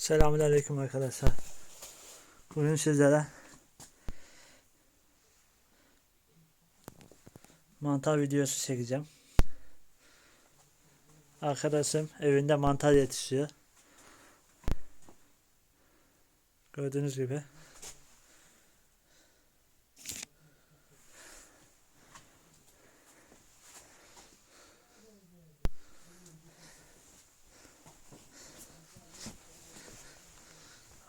Selamünaleyküm arkadaşlar. Bugün sizlere mantar videosu çekeceğim. Arkadaşım evinde mantar yetişiyor. Gördüğünüz gibi.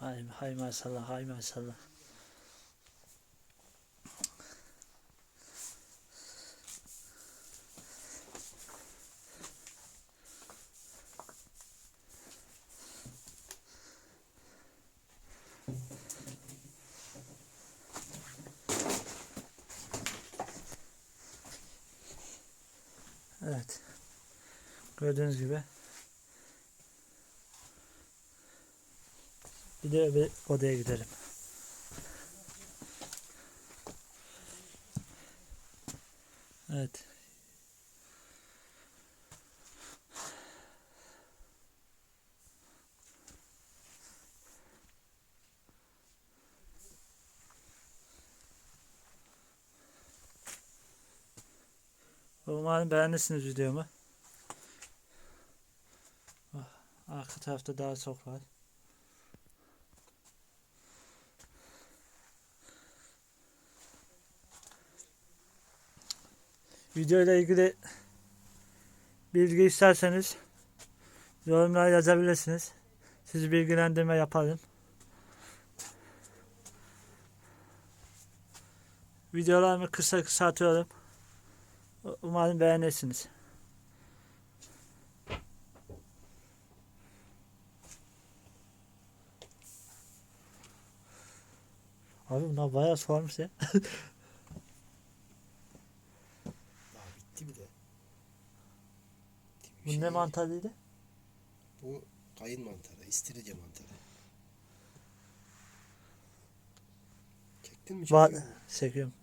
Hay, hay maşallah, hay maşallah. Evet. Gördüğünüz gibi. Bir de bir odaya gidelim. Evet. Umarım beğenirsiniz videomu. Ah, Arka tarafta daha çok var. Video ile ilgili bilgi isterseniz yorumlara yazabilirsiniz. Sizi bilgilendirme yaparım. Videolarımı kısa kısa atıyorum. Umarım beğenirsiniz. Abi bunlar bayağı sormuş ya. Bir de. Bir Bu şey ne değil. mantarıydı? Bu kayın mantarı, istiridye mantarı. Çektin mi? Ba çekiyor çekiyorum.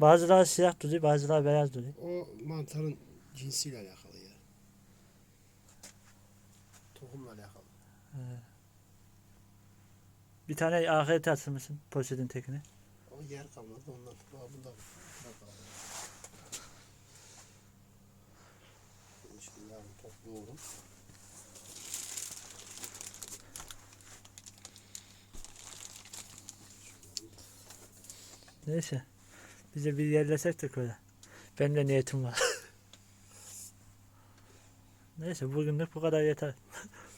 Bazıları siyah duruyor, bazıları beyaz duruyor. O mantarın cinsiyle alakalı ya. Tohumla alakalı. Bir tane ahiret atsın mısın poşetin tekini? O yer kalmadı ondan. Aa, bunda topluyorum. Neyse. Bize bir yerlesek de öyle. Benim de niyetim var. Neyse bugünlük bu kadar yeter.